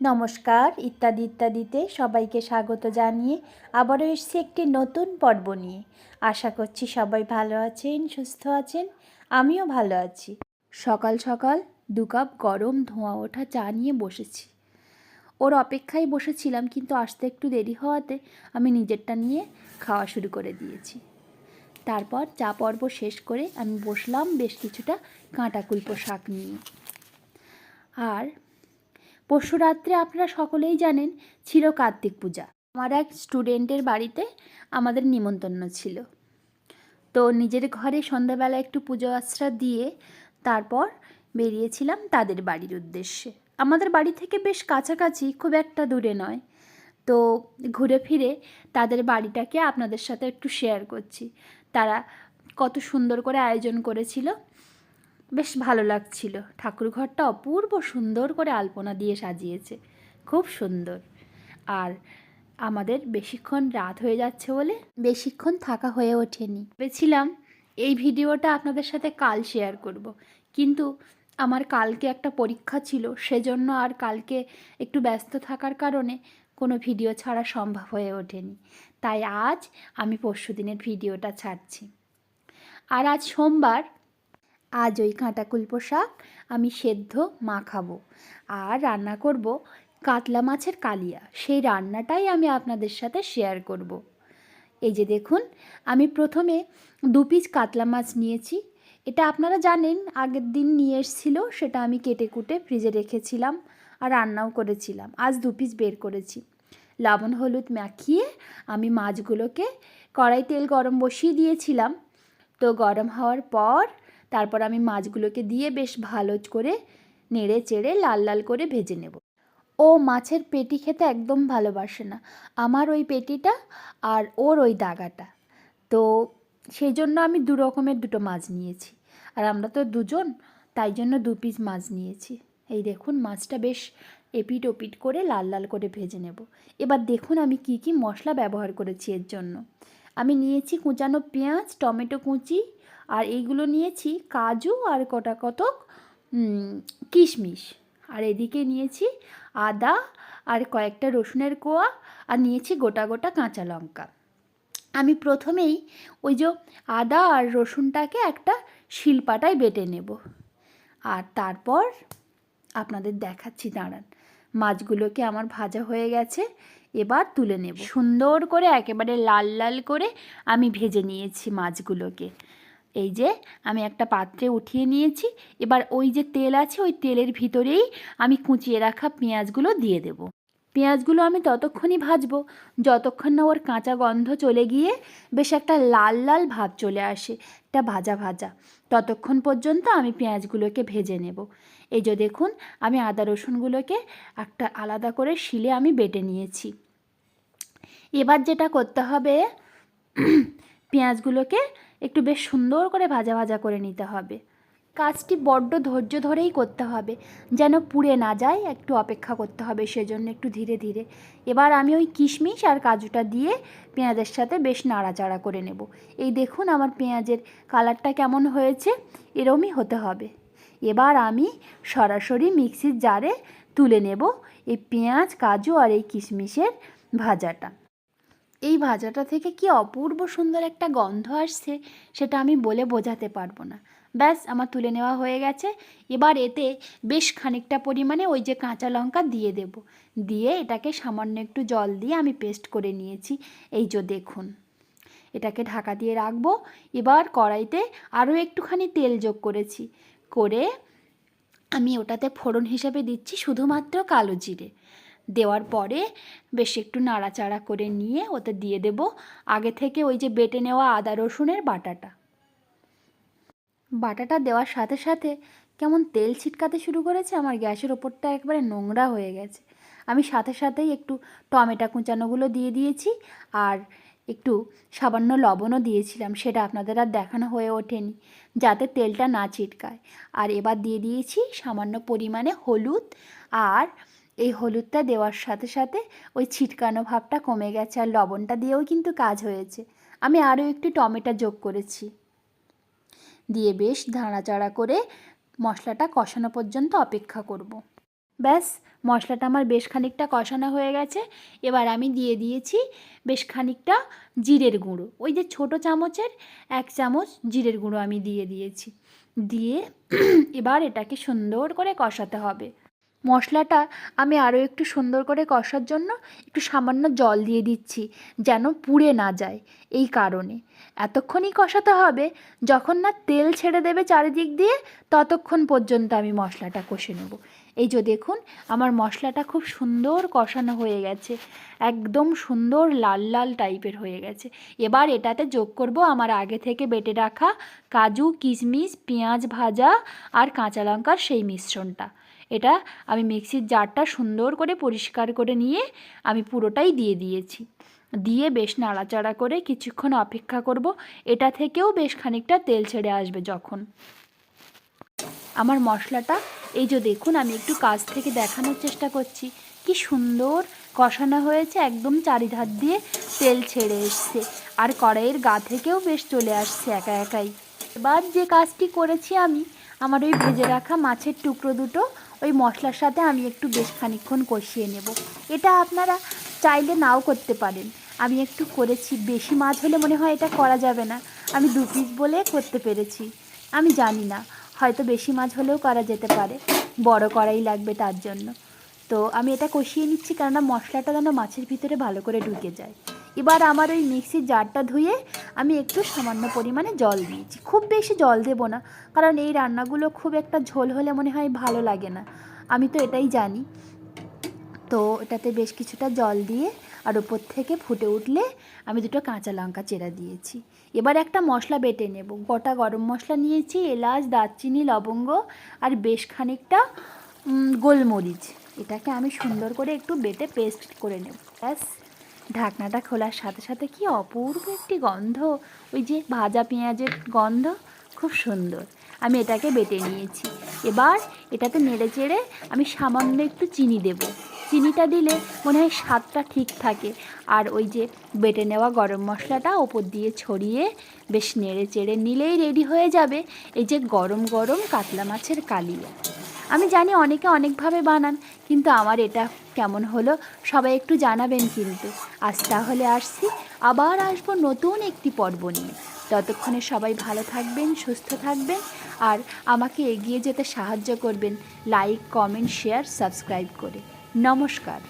নমস্কার, ইত্যাদি, ইত্যাদিতে সবাইকে স্বাগত জানিয়ে আবারও এসেছি একটি নতুন পর্ব নিয়ে। আশা করছি সবাই ভালো আছেন, সুস্থ আছেন, আমিও ভালো আছি। সকাল সকাল দু কাপ গরম ধোঁয়া ওঠা চা নিয়ে বসেছি। ওর অপেক্ষায় বসেছিলাম, কিন্তু আসতে একটু দেরি হওয়াতে আমি নিজেরটা নিয়ে খাওয়া শুরু করে দিয়েছি। তারপর চা পর্ব শেষ করে আমি বসলাম বেশ কিছুটা কাঁটা কুলপো শাক নিয়ে। আর পরশু রাত্রে আপনারা সকলেই জানেন ছিল কার্তিক পূজা। আমার এক স্টুডেন্টের বাড়িতে আমাদের নিমন্ত্রণ ছিল। তো নিজের ঘরে সন্ধ্যাবেলা একটু পুজো আশ্রা দিয়ে তারপর বেরিয়েছিলাম তাদের বাড়ির উদ্দেশ্যে। আমাদের বাড়ি থেকে বেশ কাছাকাছি, খুব একটা দূরে নয়। তো ঘুরে ফিরে তাদের বাড়িটাকে আপনাদের সাথে একটু শেয়ার করছি। তারা কত সুন্দর করে আয়োজন করেছিল। বেশ ভালো লাগছিল। ঠাকুর ঘরটা অপূর্ব সুন্দর করে আলপনা দিয়ে সাজিয়েছে। খুব সুন্দর। আর আমাদের বেশিক্ষণ রাত হয়ে যাচ্ছে বলে বেশিক্ষণ থাকা হয়ে ওঠেনি। ভেবেছিলাম এই ভিডিওটা আপনাদের সাথে কাল শেয়ার করব। কিন্তু আমার কালকে একটা পরীক্ষা ছিল, সেজন্য আর কালকে একটু ব্যস্ত থাকার কারণে কোনো ভিডিও ছাড়া সম্ভব হয়ে ওঠেনি। তাই আজ আমি পরশু দিনের ভিডিওটা ছাড়ছি। আর আজ সোমবার আজ ওই কাঁটা কুলপো শাক আমি সেদ্ধ মাখাবো আর রান্না করব কাতলা মাছের কালিয়া। সেই রান্নাটাই আমি আপনাদের সাথে শেয়ার করব। এই যে দেখুন, আমি প্রথমে দু পিস কাতলা মাছ নিয়েছি। এটা আপনারা জানেন, আগের দিন নিয়ে এসেছিল, সেটা আমি কেটে কুটে ফ্রিজে রেখেছিলাম আর রান্নাও করেছিলাম। আজ দু পিস বের করেছি। লবণ, হলুদ মাখিয়ে আমি মাছগুলোকে কড়াই তেল গরম বসিয়ে দিয়েছিলাম। তো গরম হওয়ার পর তারপর আমি মাছগুলোকে দিয়ে বেশ ভালো করে নেড়ে চেড়ে লাল লাল করে ভেজে নেব। ও মাছের পেটি খেতে একদম ভালোবাসে না। আমার ওই পেটিটা আর ওর ওই দাগাটা। তো সেই জন্য আমি দু রকমের দুটো মাছ নিয়েছি। আর আমরা তো দুজন, তাই জন্য দু পিস মাছ নিয়েছি। এই দেখুন, মাছটা বেশ এপিট ওপিট করে লাল লাল করে ভেজে নেব। এবার দেখুন আমি কি কি মশলা ব্যবহার করেছি এর জন্য। আমি নিয়েছি কুচানো পেঁয়াজ, টমেটো কুচি আর এইগুলো নিয়েছি কাজু আর কটা কতক কিশমিশ। আর এদিকে নিয়েছি আদা আর কয়েকটা রসুনের কোয়া আর নিয়েছি গোটা গোটা কাঁচা লঙ্কা। আমি প্রথমেই ওই যে আদা আর রসুনটাকে একটা শিলপাটায় বেটে নেব। আর তারপর আপনাদের দেখাচ্ছি, দাঁড়ান। মাছগুলোকে আমার ভাজা হয়ে গেছে, এবার তুলে নেব। সুন্দর করে একেবারে লাল লাল করে আমি ভেজে নিয়েছি মাছগুলোকে। এই যে আমি একটা পাত্রে উঠিয়ে নিয়েছি, এবার ওই যে তেল আছে ওই তেলের ভিতরেই আমি কুচিয়ে রাখা পেঁয়াজগুলো দিয়ে দেব। পেঁয়াজগুলো আমি ততক্ষণই ভাজবো, যতক্ষণ না ওর কাঁচা গন্ধ চলে গিয়ে বেশ একটা লাল লাল ভাব চলে আসে একটা ভাজা ভাজা, ততক্ষণ পর্যন্ত আমি পেঁয়াজগুলোকে ভেজে নেব। এই যে দেখুন, আমি আদা রসুনগুলোকে একটা আলাদা করে শিলে আমি বেটে নিয়েছি। এবার যেটা করতে হবে, পেঁয়াজগুলোকে একটু বেশ সুন্দর করে ভাজা ভাজা করে নিতে হবে। কাজটি বড্ড ধৈর্য ধরেই করতে হবে, যেন পুড়ে না যায়, একটু অপেক্ষা করতে হবে সেজন্য একটু ধীরে ধীরে। এবার আমি ওই কিশমিশ আর কাজুটা দিয়ে পেঁয়াজের সাথে বেশ নাড়াচাড়া করে নেব। এই দেখুন আমার পেঁয়াজের কালারটা কেমন হয়েছে, এরমই হতে হবে। এবার আমি সরাসরি মিক্সির জারে তুলে নেব এই পেঁয়াজ, কাজু আর এই কিশমিশের ভাজাটা। এই ভাজাটা থেকে কি অপূর্ব সুন্দর একটা গন্ধ আসছে সেটা আমি বলে বোঝাতে পারব না। ব্যাস, আমার তুলে নেওয়া হয়ে গেছে। এবার এতে বেশ খানিকটা পরিমাণে ওই যে কাঁচা লঙ্কা দিয়ে দেব। দিয়ে এটাকে সামান্য একটু জল দিয়ে আমি পেস্ট করে নিয়েছি। এই যে দেখুন, এটাকে ঢাকা দিয়ে রাখব। এবার কড়াইতে আরও একটুখানি তেল যোগ করেছি। করে আমি ওটাতে ফোড়ন হিসেবে দিচ্ছি শুধুমাত্র কালো জিরে। দেওয়ার পরে বেশ একটু নাড়াচাড়া করে নিয়ে ওতে দিয়ে দেব। আগে থেকে ওই যে বেটে নেওয়া আদা রসুনের বাটাটা। বাটাটা দেওয়ার সাথে সাথে কেমন তেল ছিটকাতে শুরু করেছে, আমার গ্যাসের ওপরটা একবারে নোংরা হয়ে গেছে। আমি সাথে সাথেই একটু টমেটো কুচানোগুলো দিয়ে দিয়েছি আর একটু সামান্য লবণও দিয়েছিলাম, সেটা আপনাদের আর দেখানো হয়ে ওঠেনি, যাতে তেলটা না ছিটকায়। আর এবার দিয়ে দিয়েছি সামান্য পরিমাণে হলুদ আর এই হলুদটা দেওয়ার সাথে সাথে ওই ছিটকানো ভাবটা কমে গেছে আর লবণটা দিয়েও কিন্তু কাজ হয়েছে। আমি আরও একটু টমেটো যোগ করেছি। দিয়ে বেশ ধাড়াচাড়া করে মশলাটা কষানো পর্যন্ত অপেক্ষা করব। ব্যাস, মশলাটা আমার বেশ খানিকটা কষানো হয়ে গেছে। এবার আমি দিয়ে দিয়েছি বেশ খানিকটা জিরের গুঁড়ো। ওই যে ছোটো চামচের এক চামচ জিরের গুঁড়ো আমি দিয়ে দিয়েছি। দিয়ে এবার এটাকে সুন্দর করে কষাতে হবে। মশলাটা আমি আরও একটু সুন্দর করে কষার জন্য একটু সামান্য জল দিয়ে দিচ্ছি, যেন পুড়ে না যায়, এই কারণে। এতক্ষণই কষাতে হবে, যখন না তেল ছেড়ে দেবে চারিদিক দিয়ে, ততক্ষণ পর্যন্ত আমি মশলাটা কষে নেব। এই যে দেখুন, আমার মশলাটা খুব সুন্দর কষানো হয়ে গেছে, একদম সুন্দর লাল লাল টাইপের হয়ে গেছে। এবার এটাতে যোগ করব আমার আগে থেকে বেটে রাখা কাজু, কিশমিশ, পেঁয়াজ ভাজা আর কাঁচা লঙ্কার সেই মিশ্রণটা। এটা আমি মিক্সির জারটা সুন্দর করে পরিষ্কার করে নিয়ে আমি পুরোটাই দিয়ে দিয়েছি। দিয়ে বেশ নাড়াচাড়া করে কিছুক্ষণ অপেক্ষা করব। এটা থেকেও বেশ খানিকটা তেল ছেড়ে আসবে যখন। আমার মশলাটা, এই যে দেখুন, আমি একটু কাছ থেকে দেখানোর চেষ্টা করছি। কি সুন্দর কষানো হয়েছে, একদম চারিধার দিয়ে তেল ছেড়ে এসছে। আর কড়াইয়ের গা থেকেও বেশ চলে আসছে একা একাই। এবার যে কাজটি করেছি আমি, আমার ওই ভেজে রাখা মাছের টুকরো দুটো ওই মশলার সাথে আমি একটু বেশ খানিক্ষণ কষিয়ে নেব। এটা আপনারা চাইলে নাও করতে পারেন। আমি একটু করেছি, বেশি মাছ হলে মনে হয় এটা করা যাবে না। আমি দু পিস বলে করতে পেরেছি। আমি জানি না, হয়তো বেশি মাছ হলেও করা যেতে পারে। বড় করাই লাগবে তার জন্য। তো আমি এটা কষিয়ে নিচ্ছি কেননা মশলাটা যেন মাছের ভিতরে ভালো করে ঢুকে যায়। এবার আমার ওই মিক্সির জারটা ধুয়ে আমি একটু সামান্য পরিমাণে জল দিয়েছি। খুব বেশি জল দেবো না, কারণ এই রান্নাগুলো খুব একটা ঝোল হলে মনে হয় ভালো লাগে না। আমি তো এটাই জানি। তো এটাতে বেশ কিছুটা জল দিয়ে আর ওপর থেকে ফুটে উঠলে আমি দুটো কাঁচা লঙ্কা চেরা দিয়েছি। এবার একটা মশলা বেটে নেব। গোটা গরম মশলা নিয়েছি, এলাচ, দারচিনি, লবঙ্গ আর বেশ খানিকটা গোলমরিচ। এটাকে আমি সুন্দর করে একটু বেটে পেস্ট করে নেব। ব্যাস। ঢাকনাটা খোলার সাথে সাথে কি অপূর্ব একটি গন্ধ। ওই যে ভাজা পেঁয়াজের গন্ধ, খুব সুন্দর। আমি এটাকে বেটে নিয়েছি। এবার এটাতে নেড়ে চেড়ে আমি সামান্য একটু চিনি দেব। চিনিটা দিলে মনে হয় স্বাদটা ঠিক থাকে। আর ওই যে বেটে নেওয়া গরম মশলাটা ওপর দিয়ে ছড়িয়ে বেশ নেড়ে চেড়ে নিলেই রেডি হয়ে যাবে। এই যে গরম গরম কাতলা মাছের কালিয়া। আমি জানি অনেকে অনেকভাবে বানান, কিন্তু আমার এটা কেমন হলো সবাই একটু জানাবেন কিন্তু। আজ তাহলে আসছি, আবার আসব নতুন একটি পর্ব নিয়ে। ততক্ষণে সবাই ভালো থাকবেন, সুস্থ থাকবেন, আর আমাকে এগিয়ে যেতে সাহায্য করবেন। লাইক, কমেন্ট, শেয়ার, সাবস্ক্রাইব করে। নমস্কার।